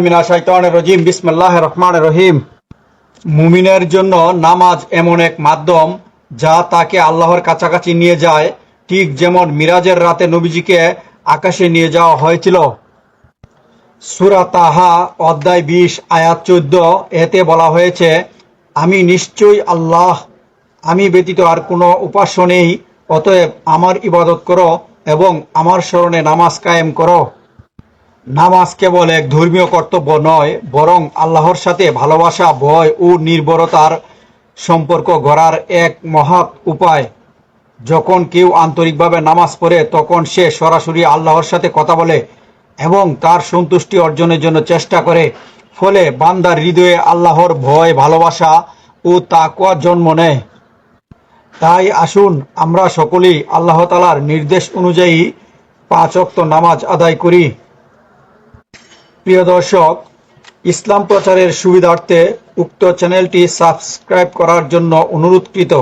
মিনা রজিম বিসমিল্লাহ রহমান রহিম। মুমিনের জন্য নামাজ এমন এক মাধ্যম যা তাকে আল্লাহর কাছাকাছি নিয়ে যায়। ঠিক যেমন মিরাজের রাতে নবীজিকে আকাশে নিয়ে যাওয়া হয়েছিল। সুরা তাহা অধ্যায় বিশ, আয়াত চোদ্দ, এতে বলা হয়েছে, আমি নিশ্চয়ই আল্লাহ, আমি ব্যতীত আর কোনো উপাস্য নেই, অতএব আমার ইবাদত করো এবং আমার স্মরণে নামাজ কায়েম করো। নামাজ কেবল এক ধর্মীয় কর্তব্য নয়, বরং আল্লাহর সাথে ভালোবাসা, ভয় ও নির্ভরতার সম্পর্ক গড়ার এক মহৎ উপায়। যখন কেউ আন্তরিকভাবে নামাজ পড়ে, তখন সে সরাসরি আল্লাহর সাথে কথা বলে এবং তার সন্তুষ্টি অর্জনের জন্য চেষ্টা করে। ফলে বান্দার হৃদয়ে আল্লাহর ভয়, ভালোবাসা ও তাকুয়া জন্ম নেয়। তাই আসুন, আমরা সকলেই আল্লাহ তালার নির্দেশ অনুযায়ী পাঁচ অক্ত নামাজ আদায় করি। প্রিয় দর্শক ইসলাম প্রচারের সুবিধার্থে উক্ত চ্যানেলটি সাবস্ক্রাইব করার জন্য অনুরোধকৃত।